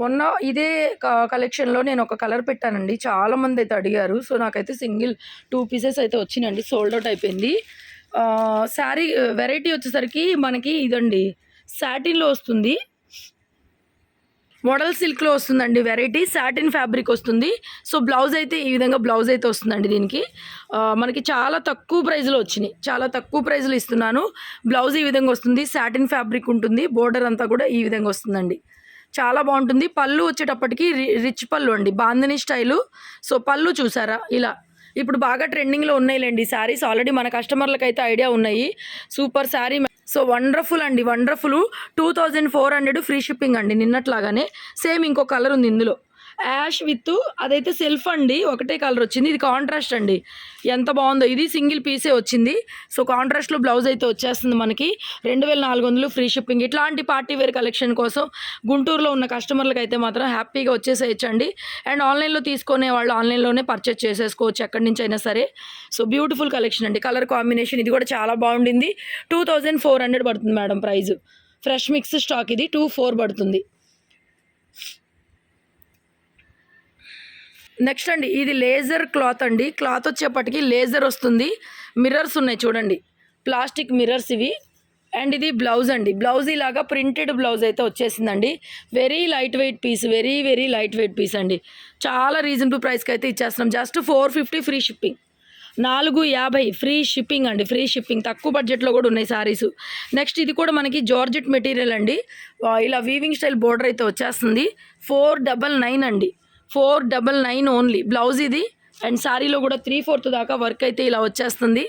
మొన్న ఇదే క- కలెక్షన్లో నేను ఒక కలర్ పెట్టానండి. చాలా మంది అయితే అడిగారు. సో నాకైతే సింగిల్ టూ పీసెస్ అయితే వచ్చినాయండి సోల్డ్ అవుట్ అయిపోయింది. శారీ వెరైటీ వచ్చేసరికి మనకి ఇదండి. సాటిన్లో వస్తుంది. మోడల్ సిల్క్లో వస్తుందండి వెరైటీ సాటిన్ ఫ్యాబ్రిక్ వస్తుంది. సో బ్లౌజ్ అయితే ఈ విధంగా బ్లౌజ్ అయితే వస్తుందండి దీనికి. మనకి చాలా తక్కువ ప్రైజ్లో వచ్చినాయి. చాలా తక్కువ ప్రైజ్లు ఇస్తున్నాను. బ్లౌజ్ ఈ విధంగా వస్తుంది. సాటిన్ ఫ్యాబ్రిక్ ఉంటుంది. బోర్డర్ అంతా కూడా ఈ విధంగా వస్తుందండి. చాలా బాగుంటుంది. పళ్ళు వచ్చేటప్పటికి రి- రిచ్ పళ్ళు అండి. బాందిని స్టైలు. సో పళ్ళు చూసారా? ఇలా. ఇప్పుడు బాగా ట్రెండింగ్లో ఉన్నాయిలేండి శారీస్. ఆల్రెడీ మన కస్టమర్లకు అయితే ఐడియా ఉన్నాయి. సూపర్ శారీ సో వండర్ఫుల్ అండి. Wonderful. Two thousand four hundred free shipping అండి. నిన్నట్లాగానే. సేమ్ ఇంకో కలర్ ఉంది ఇందులో. యాష్ విత్ అదైతే సెల్ఫ్ అండి ఒకటే కలర్ వచ్చింది. ఇది కాంట్రాస్ట్ అండి. ఎంత బాగుందో. ఇది సింగిల్ పీసే వచ్చింది. సో కాంట్రాస్ట్లో బ్లౌజ్ అయితే వచ్చేస్తుంది మనకి. రెండు వేల నాలుగు వందలు ఫ్రీ షిప్పింగ్ ఇట్లాంటి పార్టీ వేర్ కలెక్షన్ కోసం గుంటూరులో ఉన్న కస్టమర్లకు అయితే మాత్రం హ్యాపీగా వచ్చేసేయచ్చండి. అండ్ ఆన్లైన్లో తీసుకునే వాళ్ళు ఆన్లైన్లోనే పర్చేస్ చేసేసుకోవచ్చు ఎక్కడి నుంచి అయినా సరే. సో బ్యూటిఫుల్ కలెక్షన్ అండి. కలర్ కాంబినేషన్ ఇది కూడా చాలా బాగుండింది. టూ థౌజండ్ ఫోర్ హండ్రెడ్ పడుతుంది madam price fresh mix stock ఇది. టూ ఫోర్ పడుతుంది. నెక్స్ట్ అండి ఇది లేజర్ క్లాత్ అండి. క్లాత్ వచ్చేపటికి లేజర్ వస్తుంది. మిర్రర్స్ ఉన్నాయి చూడండి. ప్లాస్టిక్ మిర్రర్స్ ఇవి. అండ్ ఇది బ్లౌజ్ అండి. బ్లౌజ్ ఇలాగా ప్రింటెడ్ బ్లౌజ్ అయితే వచ్చేసిందండి. Very light weight piece very very light weight piece అండి. చాలా రీజనబుల్ ప్రైస్కి అయితే ఇచ్చేస్తున్నాం. Just four fifty free shipping. నాలుగు యాభై ఫ్రీ షిప్పింగ్ అండి. Free shipping. తక్కువ బడ్జెట్లో కూడా ఉన్నాయి సారీస్. నెక్స్ట్ ఇది కూడా మనకి జార్జెట్ మెటీరియల్ అండి. ఇలా వీవింగ్ స్టైల్ బోర్డర్ అయితే వచ్చేస్తుంది. ఫోర్ డబల్ నైన్ అండి. Four double nine only. Blouse ఇది. అండ్ శారీలో కూడా త్రీ ఫోర్త్ దాకా వర్క్ అయితే ఇలా వచ్చేస్తుంది.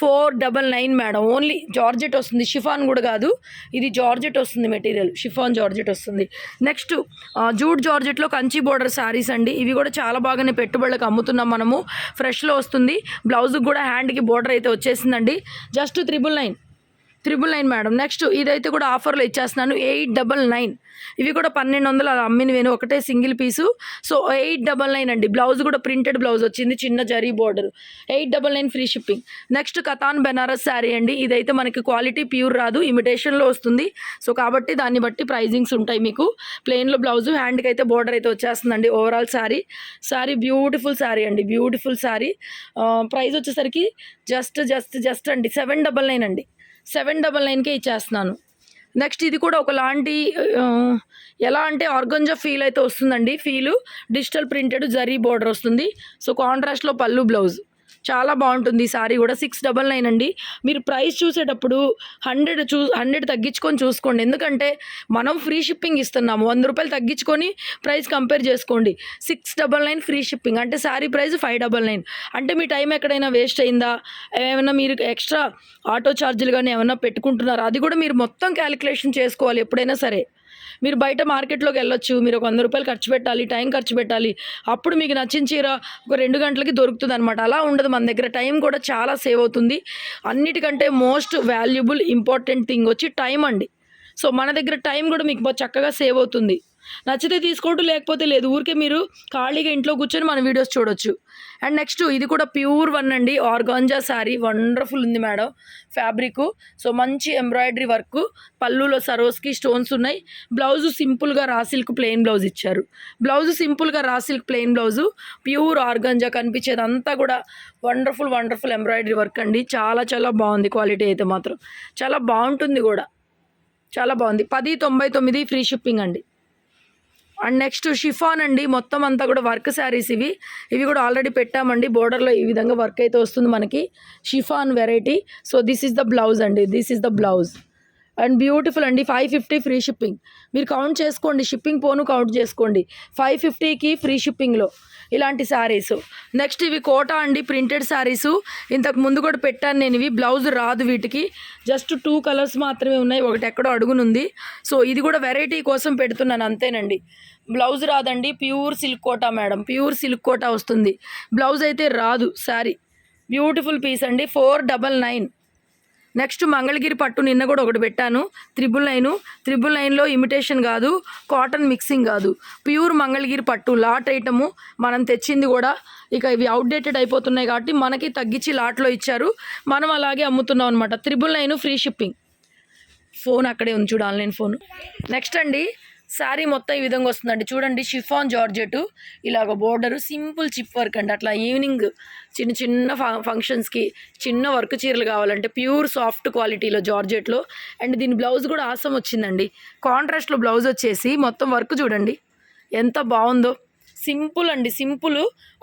Four double nine madam. Only georgette వస్తుంది. షిఫాన్ కూడా కాదు. ఇది జార్జెట్ వస్తుంది మెటీరియల్. షిఫాన్ జార్జెట్ వస్తుంది. నెక్స్ట్ జూట్ జార్జెట్లో కంచి బోర్డర్ శారీస్ అండి. ఇవి కూడా చాలా బాగానే పెట్టుబడులకు అమ్ముతున్నాం మనము. ఫ్రెష్లో వస్తుంది. బ్లౌజ్కి కూడా హ్యాండ్కి బోర్డర్ అయితే వచ్చేసిందండి. Just triple nine. Triple nine madam. Next ఇదైతే కూడా ఆఫర్లో ఇచ్చేస్తున్నాను. Eight double nine. ఇవి కూడా పన్నెండు వందలు అలా అమ్మినవేను ఒకటే single piece. So eight double nine అండి. బ్లౌజ్ కూడా ప్రింటెడ్ బ్లౌజ్ వచ్చింది. చిన్న zari border. Eight double nine free shipping. Next Katan Benaras sari అండి. ఇదైతే మనకి క్వాలిటీ ప్యూర్ రాదు. ఇమిటేషన్లో వస్తుంది. సో కాబట్టి దాన్ని బట్టి ప్రైజింగ్స్ ఉంటాయి మీకు. ప్లెయిన్లో బ్లౌజ్ హ్యాండ్కి అయితే బోర్డర్ అయితే వచ్చేస్తుందండి. ఓవరాల్ శారీ. శారీ బ్యూటిఫుల్ శారీ అండి. బ్యూటిఫుల్ శారీ. ప్రైస్ వచ్చేసరికి జస్ట్ జస్ట్ జస్ట్ అండి. సెవెన్ డబల్ నైన్ అండి. సెవెన్ డబల్ నైన్కే ఇచ్చేస్తున్నాను. నెక్స్ట్ ఇది కూడా ఒకలాంటి ఎలా అంటే ఆర్గంజా ఫీల్ అయితే వస్తుందండి. Feel digital printed zari border వస్తుంది. సో కాంట్రాస్ట్లో పళ్ళు బ్లౌజ్. చాలా బాగుంటుంది. ఈ సారీ కూడా సిక్స్ డబల్ నైన్ అండి. మీరు ప్రైస్ చూసేటప్పుడు హండ్రెడ్ చూ హండ్రెడ్ తగ్గించుకొని చూసుకోండి. ఎందుకంటే మనం ఫ్రీ షిప్పింగ్ ఇస్తున్నాము. వంద రూపాయలు తగ్గించుకొని ప్రైస్ కంపేర్ చేసుకోండి. Six double nine free shipping. అంటే sari price five double nine. అంటే మీ టైం ఎక్కడైనా వేస్ట్ అయిందా? ఏమైనా మీరు ఎక్స్ట్రా ఆటో ఛార్జీలు కానీ ఏమైనా పెట్టుకుంటున్నారా? అది కూడా మీరు మొత్తం క్యాలిక్యులేషన్ చేసుకోవాలి ఎప్పుడైనా సరే. మీరు బయట మార్కెట్లోకి వెళ్ళొచ్చు మీరు ఒక వంద రూపాయలు ఖర్చు పెట్టాలి టైం ఖర్చు పెట్టాలి అప్పుడు మీకు నచ్చిన చీర ఒక రెండు గంటలకి దొరుకుతుంది అనమాట అలా ఉండదు మన దగ్గర టైం కూడా చాలా సేవ్ అవుతుంది. అన్నిటికంటే మోస్ట్ వాల్యుబుల్ ఇంపార్టెంట్ థింగ్ వచ్చి టైం అండి. సో మన దగ్గర టైం కూడా మీకు చక్కగా సేవ్ అవుతుంది. నచ్చితే తీసుకోవటం లేకపోతే లేదు. ఊరికే మీరు ఖాళీగా ఇంట్లో కూర్చొని మన వీడియోస్ చూడొచ్చు. అండ్ నెక్స్ట్ ఇది కూడా ప్యూర్ వన్ అండి. ఆర్గాంజా శారీ. వండర్ఫుల్ ఉంది మేడం ఫ్యాబ్రిక్. సో మంచి ఎంబ్రాయిడరీ వర్క్. పళ్ళులో సరోస్కి స్టోన్స్ ఉన్నాయి. బ్లౌజ్ సింపుల్గా రా సిల్క్ ప్లెయిన్ బ్లౌజ్ ఇచ్చారు. బ్లౌజ్ సింపుల్గా raw silk plain blouse. Pure organza కనిపించేది అంతా కూడా వండర్ఫుల్ వండర్ఫుల్ ఎంబ్రాయిడరీ వర్క్ అండి. చాలా చాలా బాగుంది క్వాలిటీ అయితే మాత్రం. చాలా బాగుంటుంది కూడా. చాలా బాగుంది. పది తొంభై తొమ్మిది ఫ్రీ షిప్పింగ్ అండి. అండ్ నెక్స్ట్ షిఫాన్ అండి మొత్తం అంతా కూడా వర్క్ శారీస్ ఇవి. ఇవి కూడా ఆల్రెడీ పెట్టామండి బోర్డర్లో ఈ విధంగా వర్క్ అయితే వస్తుంది మనకి. Chiffon variety. So this is the blouse అండి this is the blouse and beautiful అండి. Five fifty free shipping. మీరు కౌంట్ చేసుకోండి. షిప్పింగ్ పోను కౌంట్ చేసుకోండి. ఫైవ్ ఫిఫ్టీకి ఫ్రీ షిప్పింగ్లో ఇలాంటి శారీస్. నెక్స్ట్ ఇవి కోటా అండి ప్రింటెడ్ శారీస్. ఇంతకు ముందు కూడా పెట్టాను నేను ఇవి. బ్లౌజ్ రాదు వీటికి. జస్ట్ టూ కలర్స్ మాత్రమే ఉన్నాయి. ఒకటి ఎక్కడో అడుగునుంది. సో ఇది కూడా వెరైటీ కోసం పెడుతున్నాను. అంతేనండి. బ్లౌజ్ రాదండి. Pure silk Kota madam. Pure silk Kota వస్తుంది. బ్లౌజ్ అయితే రాదు శారీ. బ్యూటిఫుల్ పీస్ అండి. Four double nine. Next Mangalagiri పట్టు నిన్న కూడా ఒకటి పెట్టాను. Triple nine. త్రిబుల్ నైన్లో ఇమిటేషన్ కాదు కాటన్ మిక్సింగ్ కాదు. ప్యూర్ మంగళగిరి పట్టు లాట్ ఐటము. మనం తెచ్చింది కూడా ఇక ఇవి అవుట్డేటెడ్ అయిపోతున్నాయి కాబట్టి మనకి తగ్గించి లాట్లో ఇచ్చారు. మనం అలాగే అమ్ముతున్నాం అనమాట triple nine free shipping. Phone అక్కడే ఉంది చూడు ఆన్లైన్ ఫోన్. నెక్స్ట్ అండి శారీ మొత్తం ఈ విధంగా వస్తుందండి. చూడండి షిఫాన్ జార్జెట్. ఇలాగ బోర్డర్ సింపుల్ చిప్ వర్క్ అండి. అట్లా ఈవినింగ్ చిన్న చిన్న ఫంక్షన్స్కి చిన్న వర్క్ చీరలు కావాలంటే ప్యూర్ సాఫ్ట్ క్వాలిటీలో జార్జెట్లో. అండ్ దీని బ్లౌజ్ కూడా ఆసం వచ్చిందండి. కాంట్రాస్ట్లో బ్లౌజ్ వచ్చేసి మొత్తం వర్క్ చూడండి. ఎంత బాగుందో. సింపుల్ అండి సింపుల్.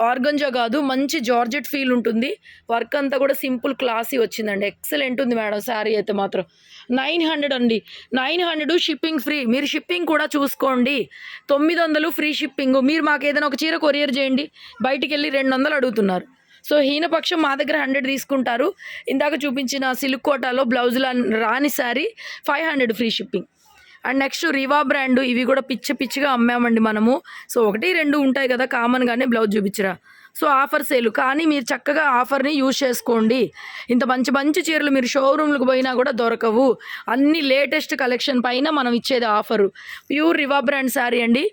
ఆర్గంజా కాదు మంచి జార్జెట్ ఫీల్ ఉంటుంది. వర్క్ అంతా కూడా సింపుల్ క్లాసీ వచ్చిందండి. ఎక్సలెంట్ ఉంది మేడం శారీ అయితే మాత్రం. నైన్ హండ్రెడ్ అండి. నైన్ హండ్రెడ్ షిప్పింగ్ ఫ్రీ మీరు షిప్పింగ్ కూడా చూసుకోండి. తొమ్మిది వందలు ఫ్రీ షిప్పింగ్ మీరు మాకు ఏదైనా ఒక చీర కొరియర్ చేయండి. బయటికి వెళ్ళి రెండు వందలు అడుగుతున్నారు. సో హీనపక్షం మా దగ్గర హండ్రెడ్ తీసుకుంటారు. ఇందాక చూపించిన సిల్క్ కోటాలో బ్లౌజుల రాని sari five hundred free shipping and next Riva brand ఇవి కూడా పిచ్చి పిచ్చిగా అమ్మామండి మనము. సో ఒకటి రెండు ఉంటాయి కదా కామన్గానే బ్లౌజ్ చూపించరా. So offer sale. కానీ మీరు చక్కగా ఆఫర్ని యూజ్ చేసుకోండి. ఇంత మంచి మంచి చీరలు మీరు షోరూమ్లకు పోయినా కూడా దొరకవు. అన్ని లేటెస్ట్ కలెక్షన్ పైన మనం ఇచ్చేది offer pure Riva brand sari అండి.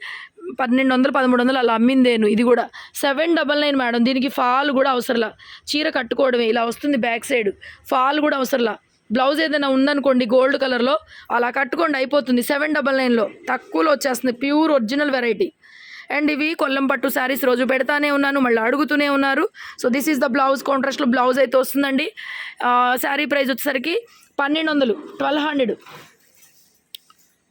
పన్నెండు వందలు పదమూడు వందలు అలా అమ్మిందేను. ఇది కూడా సెవెన్ డబల్ నైన్ మేడం దీనికి ఫాల్ కూడా అవసరంలా. చీర కట్టుకోవడమే. ఇలా వస్తుంది బ్యాక్ సైడ్ ఫాల్ కూడా అవసరంలా. బ్లౌజ్ ఏదైనా ఉందనుకోండి గోల్డ్ కలర్లో అలా కట్టుకోండి అయిపోతుంది. సెవెన్ డబల్ నైన్లో తక్కువలో వచ్చేస్తుంది ప్యూర్ ఒరిజినల్ వెరైటీ. అండ్ ఇవి కొల్లం పట్టు శారీస్ రోజు పెడతానే ఉన్నాను మళ్ళీ అడుగుతూనే ఉన్నారు. So this is the blouse కాంట్రాస్ట్లో బ్లౌజ్ అయితే వస్తుందండి. శారీ ప్రైస్ వచ్చేసరికి పన్నెండు వందలు ట్వెల్వ్ హండ్రెడ్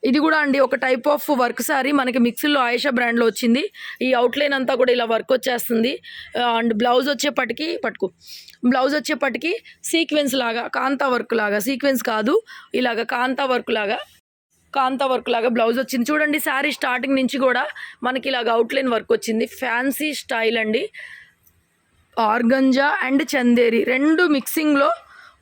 ఇది కూడా అండి ఒక టైప్ ఆఫ్ వర్క్ సారీ మనకి మిక్సీలో ఆయేషా బ్రాండ్లో వచ్చింది. ఈ అవుట్లైన్ అంతా కూడా ఇలా వర్క్ వచ్చేస్తుంది. అండ్ బ్లౌజ్ వచ్చేప్పటికి పట్టుకో. బ్లౌజ్ వచ్చేప్పటికి సీక్వెన్స్ లాగా కాంతా వర్క్ లాగా సీక్వెన్స్ కాదు ఇలాగ కాంతా వర్క్ లాగా కాంతా వర్క్ లాగా బ్లౌజ్ వచ్చింది. చూడండి శారీ స్టార్టింగ్ నుంచి కూడా మనకి ఇలాగ అవుట్లైన్ వర్క్ వచ్చింది. ఫ్యాన్సీ స్టైల్ అండి. ఆర్గంజా అండ్ చందేరి రెండు మిక్సింగ్లో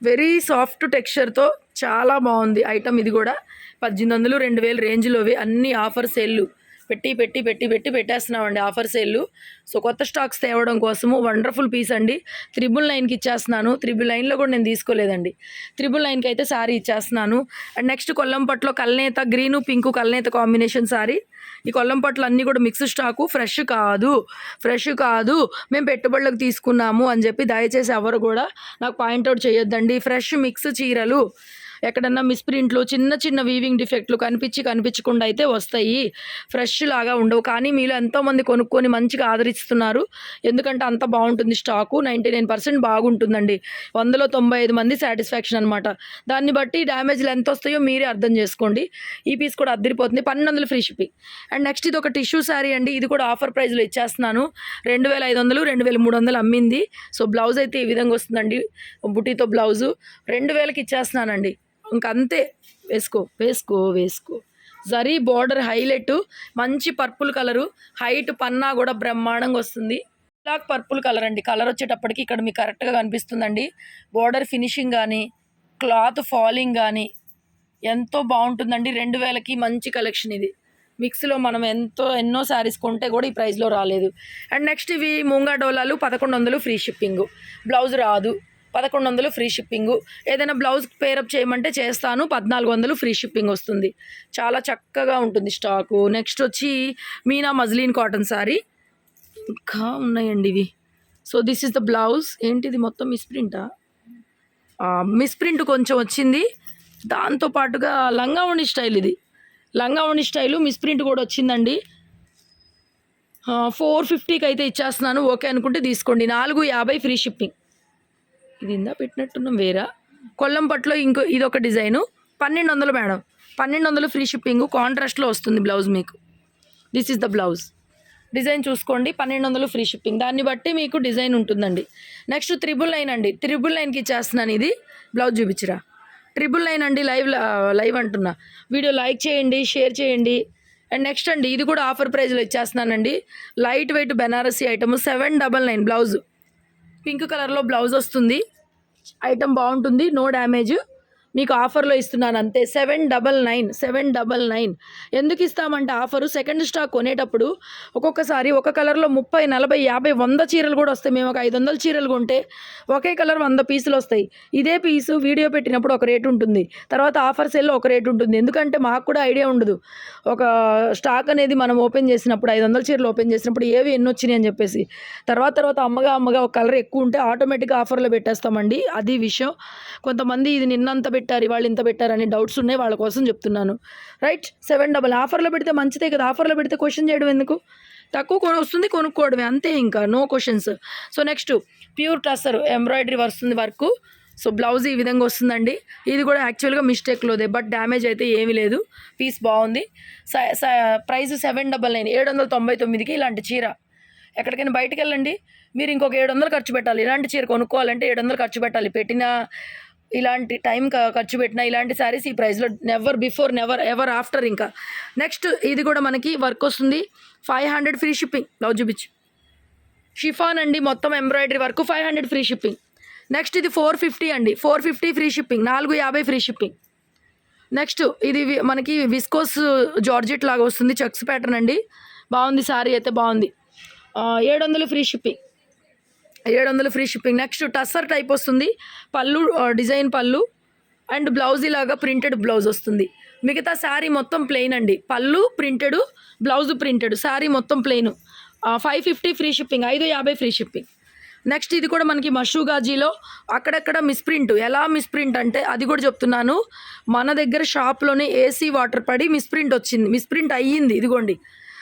వెరీ సాఫ్ట్ టెక్స్చర్తో చాలా బాగుంది ఐటమ్ ఇది కూడా. పద్దెనిమిది వందలు రెండు వేలు రేంజ్లోవి అన్ని ఆఫర్ సేల్లు. పెట్టి పెట్టి పెట్టి పెట్టి పెట్టేస్తున్నామండి ఆఫర్ సేల్లు. సో కొత్త స్టాక్స్ తేవడం కోసము వండర్ఫుల్ పీస్ అండి. త్రిబుల్ నైన్కి ఇచ్చేస్తున్నాను. త్రిబుల్ నైన్లో కూడా నేను తీసుకోలేదండి. త్రిబుల్ నైన్కి అయితే శారీ ఇచ్చేస్తున్నాను. అండ్ నెక్స్ట్ కొల్లంపట్లో కల్నేత గ్రీను పింకు కల్నేత కాంబినేషన్ శారీ. ఈ కొల్లంపట్లు అన్నీ కూడా మిక్స్ స్టాకు. ఫ్రెష్ కాదు. ఫ్రెష్ కాదు. మేము పెట్టుబడులకు తీసుకున్నాము అని చెప్పి దయచేసి ఎవరు కూడా నాకు పాయింట్అవుట్ చేయొద్దండి. ఫ్రెష్ మిక్స్ చీరలు. ఎక్కడన్నా మిస్ప్రింట్లు చిన్న చిన్న వీవింగ్ డిఫెక్ట్లు కనిపించి కనిపించకుండా అయితే వస్తాయి. ఫ్రెష్ లాగా ఉండవు. కానీ మీలో ఎంతోమంది కొనుక్కొని మంచిగా ఆదరిస్తున్నారు. ఎందుకంటే అంత బాగుంటుంది స్టాకు. నైంటీ నైన్ పర్సెంట్ బాగుంటుందండి. వందలో తొంభై ఐదు మంది సాటిస్ఫాక్షన్ అనమాట దాన్ని బట్టి డ్యామేజ్లు ఎంత వస్తాయో మీరే అర్థం చేసుకోండి. ఈ పీస్ కూడా అద్దరిపోతుంది. పన్నెండు వందలు ఫ్రీ షిప్పింగ్. అండ్ నెక్స్ట్ ఇది ఒక టిష్యూ శారీ అండి. ఇది కూడా ఆఫర్ ప్రైస్లో ఇచ్చేస్తున్నాను. రెండు వేల ఐదు వందలు రెండు వేల మూడు వందలు అమ్మింది. సో బ్లౌజ్ అయితే ఈ విధంగా వస్తుందండి. బుటీతో బ్లౌజు. రెండు వేలకి ఇచ్చేస్తున్నానండి. ఇంక అంతే వేసుకో వేసుకో వేసుకో. జరీ బార్డర్ హైలైట్ మంచి పర్పుల్ కలరు హైట్ పన్నా కూడా బ్రహ్మాండంగా వస్తుంది. బ్లాక్ పర్పుల్ కలర్ అండి. కలర్ వచ్చేటప్పటికి ఇక్కడ మీకు కరెక్ట్గా కనిపిస్తుందండి. బార్డర్ ఫినిషింగ్ కానీ క్లాత్ ఫాలింగ్ కానీ ఎంతో బాగుంటుందండి. రెండు వేలకి మంచి కలెక్షన్ ఇది. మిక్స్లో మనం ఎంతో ఎన్నో శారీస్ కొంటే కూడా ఈ ప్రైస్లో రాలేదు. అండ్ నెక్స్ట్ ఇవి ముంగా డోలాలు పదకొండు వందలు ఫ్రీ షిప్పింగ్ బ్లౌజ్ రాదు. పదకొండు వందలు ఫ్రీ షిప్పింగ్. ఏదైనా బ్లౌజ్ పేరప్ చేయమంటే చేస్తాను పద్నాలుగు వందలు ఫ్రీ షిప్పింగ్ వస్తుంది. చాలా చక్కగా ఉంటుంది స్టాకు. నెక్స్ట్ వచ్చి మీనా మజ్లీన్ కాటన్ శారీ ఇంకా ఉన్నాయండి ఇవి. So this is the blouse. ఏంటిది మొత్తం మిస్ప్రింటా మిస్ప్రింట్ కొంచెం వచ్చింది. దాంతో పాటుగా లంగావణి స్టైల్ ఇది. లంగావణి స్టైలు మిస్ప్రింట్ కూడా వచ్చిందండి. ఫోర్ ఫిఫ్టీకి అయితే ఇచ్చేస్తున్నాను. ఓకే అనుకుంటే తీసుకోండి. నాలుగు యాభై ఫ్రీ షిప్పింగ్. ఇది ఇందా పెట్టినట్టున్నాం వేరా? కొల్లంపట్లో ఇంకో ఇది ఒక డిజైను. పన్నెండు వందలు మేడం. పన్నెండు వందలు ఫ్రీ షిప్పింగ్. కాంట్రాస్ట్లో వస్తుంది బ్లౌజ్ మీకు. This is the blouse design చూసుకోండి. పన్నెండు వందలు ఫ్రీ షిప్పింగ్. దాన్ని బట్టి మీకు డిజైన్ ఉంటుందండి. నెక్స్ట్ త్రిబుల్ నైన్ అండి. త్రిబుల్ నైన్కి ఇచ్చేస్తున్నాను ఇది. బ్లౌజ్ చూపించరా. ట్రిపుల్ నైన్ అండి లైవ్ లైవ్ అంటున్నా. వీడియో లైక్ చేయండి షేర్ చేయండి. అండ్ నెక్స్ట్ అండి ఇది కూడా ఆఫర్ ప్రైజ్లో ఇచ్చేస్తున్నానండి. Light weight Banarasi item seven double nine blouse. Pink కలర్లో బ్లౌజ్ వస్తుంది. ఐటమ్ బాగుంటుంది. నో డ్యామేజ్ మీకు ఆఫర్లో ఇస్తున్నాను అంతే. Seven double nine seven double nine. ఎందుకు ఇస్తామంటే ఆఫరు? సెకండ్ స్టాక్ కొనేటప్పుడు ఒక్కొక్కసారి ఒక కలర్లో ముప్పై నలభై యాభై వంద చీరలు కూడా వస్తాయి. మేము ఒక ఐదు వందల చీరలు కొంటే ఒకే కలర్ వంద పీసులు వస్తాయి. ఇదే పీసు వీడియో పెట్టినప్పుడు ఒక రేటు ఉంటుంది. తర్వాత ఆఫర్ సేల్లో ఒక రేటు ఉంటుంది. ఎందుకంటే మాకు కూడా ఐడియా ఉండదు. ఒక స్టాక్ అనేది మనం ఓపెన్ చేసినప్పుడు ఐదు వందల చీరలు ఓపెన్ చేసినప్పుడు ఏవి ఎన్ని వచ్చినాయి అని చెప్పేసి. తర్వాత తర్వాత అమ్మగా అమ్మగా ఒక కలర్ ఎక్కువ ఉంటే ఆటోమేటిక్గా ఆఫర్లో పెట్టేస్తామండి. అది విషయం. కొంతమంది ఇది నిన్నంత పెట్టారు ఇవాళ ఇంత పెట్టారని డౌట్స్ ఉన్నాయి వాళ్ళ కోసం చెప్తున్నాను. రైట్ సెవెన్ డబల్ ఆఫర్లో పెడితే మంచిదే కదా. ఆఫర్లో పెడితే క్వశ్చన్ చేయడం ఎందుకు? తక్కువ కొను వస్తుంది కొనుక్కోవడమే. అంతే ఇంకా. No questions so next pure tussar embroidery వస్తుంది వర్క్. సో బ్లౌజ్ ఈ విధంగా వస్తుందండి. ఇది కూడా యాక్చువల్గా మిస్టేక్లోదే బట్ డ్యామేజ్ అయితే ఏమీ లేదు. పీస్ బాగుంది. Price seven double nine. ఏడు వందల తొంభై తొమ్మిదికి ఇలాంటి చీర. ఎక్కడికైనా బయటకు వెళ్ళండి. మీరు ఇంకొక ఏడు వందలు ఖర్చు పెట్టాలి. ఇలాంటి చీర కొనుక్కోవాలంటే ఏడు వందలు ఖర్చు పెట్టాలి. పెట్టిన ఇలాంటి టైం ఖర్చు పెట్టిన ఇలాంటి శారీస్ ఈ ప్రైస్లో never before never ever after ఇంకా. నెక్స్ట్ ఇది కూడా మనకి వర్క్ వస్తుంది. Five hundred free shipping blouse చూపించు. షిఫాన్ అండి మొత్తం embroidery work five hundred free shipping next ఇది ఫోర్ ఫిఫ్టీ అండి. ఫోర్ ఫిఫ్టీ ఫ్రీ షిప్పింగ్ నాలుగు యాభై ఫ్రీ షిప్పింగ్ నెక్స్ట్ ఇది మనకి విస్కోస్ జార్జెట్ లాగా వస్తుంది. చెక్స్ ప్యాటర్న్ అండి. బాగుంది సారీ అయితే బాగుంది. ఏడు వందలు ఫ్రీ షిప్పింగ్ ఏడు వందలు free shipping. Next tussar type వస్తుంది. పళ్ళు డిజైన్ పళ్ళు అండ్ బ్లౌజ్ ఇలాగా ప్రింటెడ్ బ్లౌజ్ వస్తుంది. మిగతా శారీ మొత్తం ప్లెయిన్ అండి. పళ్ళు ప్రింటెడ్ బ్లౌజ్ ప్రింటెడ్ శారీ మొత్తం plain. Five fifty free shipping ఐదు యాభై ఫ్రీ షిప్పింగ్. నెక్స్ట్ ఇది కూడా మనకి మషూగాజీలో అక్కడక్కడ మిస్ప్రింట్. ఎలా మిస్ప్రింట్ అంటే అది కూడా చెప్తున్నాను. మన దగ్గర షాప్లోనే ఏసీ వాటర్ పడి మిస్ప్రింట్ వచ్చింది. మిస్ప్రింట్ అయ్యింది. ఇదిగోండి.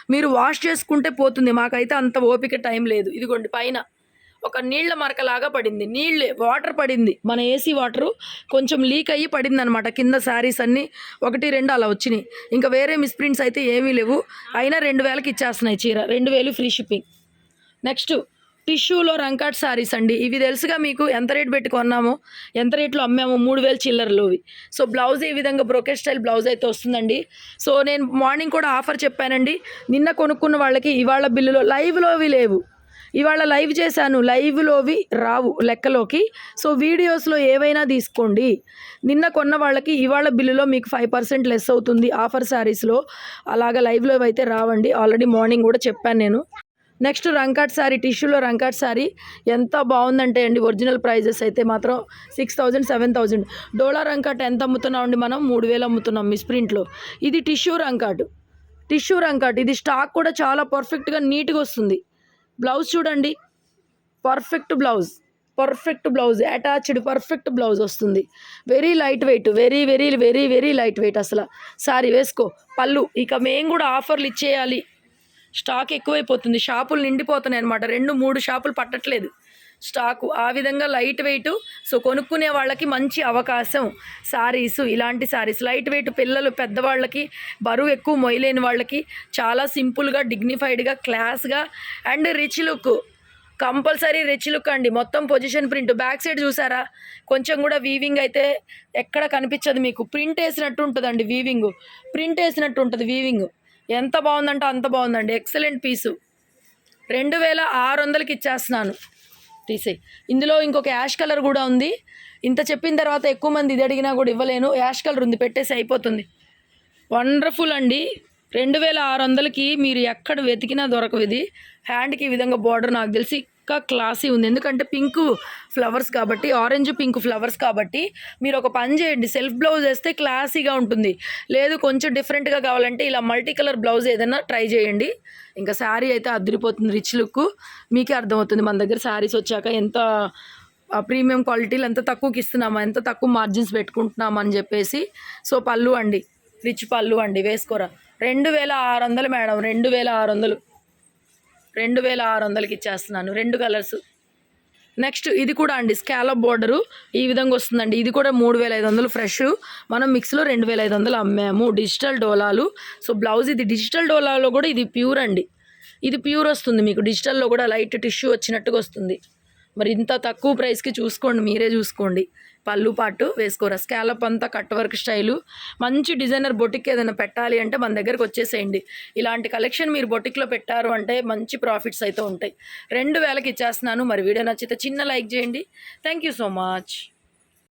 మీరు వాష్ చేసుకుంటే పోతుంది. మాకైతే అంత ఓపిక టైం లేదు. ఇదిగోండి పైన. ఒక నీళ్ళ మరకలాగా పడింది. నీళ్ళు వాటర్ పడింది. మన ఏసీ వాటరు కొంచెం లీక్ అయ్యి పడింది అనమాట కింద శారీస్ అన్నీ ఒకటి రెండు అలా వచ్చినాయి. ఇంకా వేరే మిస్ప్రింట్స్ అయితే ఏమీ లేవు. అయినా రెండు వేలకి ఇచ్చేస్తున్నాయి చీర. రెండు వేలు ఫ్రీ షిప్పింగ్. నెక్స్ట్ టిష్యూలో రంకాట్ శారీస్ అండి. ఇవి తెలుసుగా మీకు ఎంత రేట్ పెట్టి కొన్నామో? ఎంత రేట్లో అమ్మాము? మూడు వేలు చిల్లరలోవి. సో బ్లౌజ్ ఈ విధంగా బ్రోకెట్ స్టైల్ బ్లౌజ్ అయితే వస్తుందండి. సో నేను మార్నింగ్ కూడా ఆఫర్ చెప్పానండి. నిన్న కొనుక్కున్న వాళ్ళకి ఇవాళ బిల్లులో లైవ్లోవి లేవు. ఇవాళ లైవ్ చేశాను. లైవ్లోవి రావు లెక్కలోకి. సో వీడియోస్లో ఏవైనా తీసుకోండి. నిన్న కొన్న వాళ్ళకి ఇవాళ బిల్లులో మీకు ఫైవ్ పర్సెంట్ లెస్ అవుతుంది ఆఫర్ శారీస్లో. అలాగ లైవ్లో అయితే రావండి. ఆల్రెడీ మార్నింగ్ కూడా చెప్పాను నేను. నెక్స్ట్ రంకాట్ శారీ టిష్యూలో రంకాట్ శారీ. ఎంత బాగుందంటే అండి ఒరిజినల్ ప్రైజెస్ అయితే మాత్రం six thousand seven thousand. Dola రంకాట్ ఎంత అమ్ముతున్నాం అండి మనం? మూడు వేలు అమ్ముతున్నాం మిస్ ప్రింట్లో. ఇది టిష్యూ రంకాట్. టిష్యూ రంకాట్. ఇది స్టాక్ కూడా చాలా పర్ఫెక్ట్గా నీట్గా వస్తుంది. బ్లౌజ్ చూడండి. Perfect blouse. Perfect blouse. Attached perfect blouse వస్తుంది. Very light weight very very very very light weight అసలు. సారీ వేసుకో. పళ్ళు. ఇక మేము కూడా ఆఫర్లు ఇచ్చేయాలి. స్టాక్ ఎక్కువైపోతుంది. షాపులు నిండిపోతున్నాయి అనమాట రెండు మూడు షాపులు పట్టట్లేదు. స్టాకు. ఆ విధంగా లైట్ వెయిట్. సో కొనుక్కునే వాళ్ళకి మంచి అవకాశం. శారీస్ ఇలాంటి శారీస్ లైట్ వెయిట్ పిల్లలు పెద్దవాళ్ళకి బరువు ఎక్కువ మొయలేని వాళ్ళకి చాలా సింపుల్గా డిగ్నిఫైడ్గా క్లాస్గా and rich look. Compulsory rich look అండి. మొత్తం పొజిషన్ ప్రింట్. బ్యాక్ సైడ్ చూసారా? కొంచెం కూడా వీవింగ్ అయితే ఎక్కడ కనిపించదు మీకు. ప్రింట్ వేసినట్టు ఉంటుందండి వీవింగ్. ప్రింట్ వేసినట్టు ఉంటుంది వీవింగ్. ఎంత బాగుందంటే అంత బాగుందండి. Excellent piece. రెండు వేల ఆరు వందలకి ఇచ్చేస్తున్నాను. తీసేయి. ఇందులో ఇంకొక యాష్ కలర్ కూడా ఉంది. ఇంత చెప్పిన తర్వాత ఎక్కువ మంది ఇది అడిగినా కూడా ఇవ్వలేను. యాష్ కలర్ ఉంది పెట్టేసి అయిపోతుంది. వండర్ఫుల్ అండి. రెండు వేల ఆరు వందలకి మీరు ఎక్కడ వెతికినా దొరకవు ఇది. హ్యాండ్కి ఈ విధంగా బార్డర్ నాకు తెలిసి ఇంకా క్లాసీ ఉంది. ఎందుకంటే పింక్ ఫ్లవర్స్ కాబట్టి ఆరెంజ్ పింక్ ఫ్లవర్స్ కాబట్టి మీరు ఒక పని చేయండి. సెల్ఫ్ బ్లౌజ్ వేస్తే క్లాసీగా ఉంటుంది. లేదు కొంచెం డిఫరెంట్గా కావాలంటే ఇలా మల్టీ కలర్ బ్లౌజ్ ఏదైనా ట్రై చేయండి. ఇంకా శారీ అయితే అదిరిపోతుంది రిచ్ లుక్. మీకే అర్థమవుతుంది. మన దగ్గర శారీస్ వచ్చాక ఎంత ప్రీమియం క్వాలిటీలు ఎంత తక్కువకి ఇస్తున్నామా ఎంత తక్కువ మార్జిన్స్ పెట్టుకుంటున్నామని అని చెప్పేసి. సో పళ్ళు అండి. రిచ్ పళ్ళు అండి. వేసుకోరా. రెండు వేల ఆరు వందలు మేడం. రెండు వేల ఆరు వందలు. రెండు వేల ఆరు వందలకి ఇచ్చేస్తున్నాను. రెండు కలర్స్. నెక్స్ట్ ఇది కూడా అండి స్కాలప్ బోర్డరు. ఈ విధంగా వస్తుందండి. ఇది కూడా మూడు వేల ఐదు వందలు ఫ్రెష్. మనం మిక్స్లో రెండు వేల ఐదు వందలు అమ్మాము. డిజిటల్ డోలాలు. సో బ్లౌజ్ ఇది డిజిటల్ డోలాలో కూడా ఇది ప్యూర్ అండి. ఇది ప్యూర్ వస్తుంది మీకు. డిజిటల్లో కూడా లైట్ టిష్యూ వచ్చినట్టుగా వస్తుంది. మరి ఇంత తక్కువ ప్రైస్కి చూసుకోండి మీరే చూసుకోండి. పళ్ళు పాటు వేసుకోరా? స్కాలప్ అంతా కట్ వర్క్ స్టైలు. మంచి డిజైనర్ బొటిక్ ఏదైనా పెట్టాలి అంటే మన దగ్గరకు వచ్చేసేయండి. ఇలాంటి కలెక్షన్ మీరు బొటిక్లో పెట్టారు అంటే మంచి ప్రాఫిట్స్ అయితే ఉంటాయి. రెండు వేలకి ఇచ్చేస్తున్నాను. మరి వీడియో నచ్చితే చిన్న లైక్ చేయండి. Thank you so much.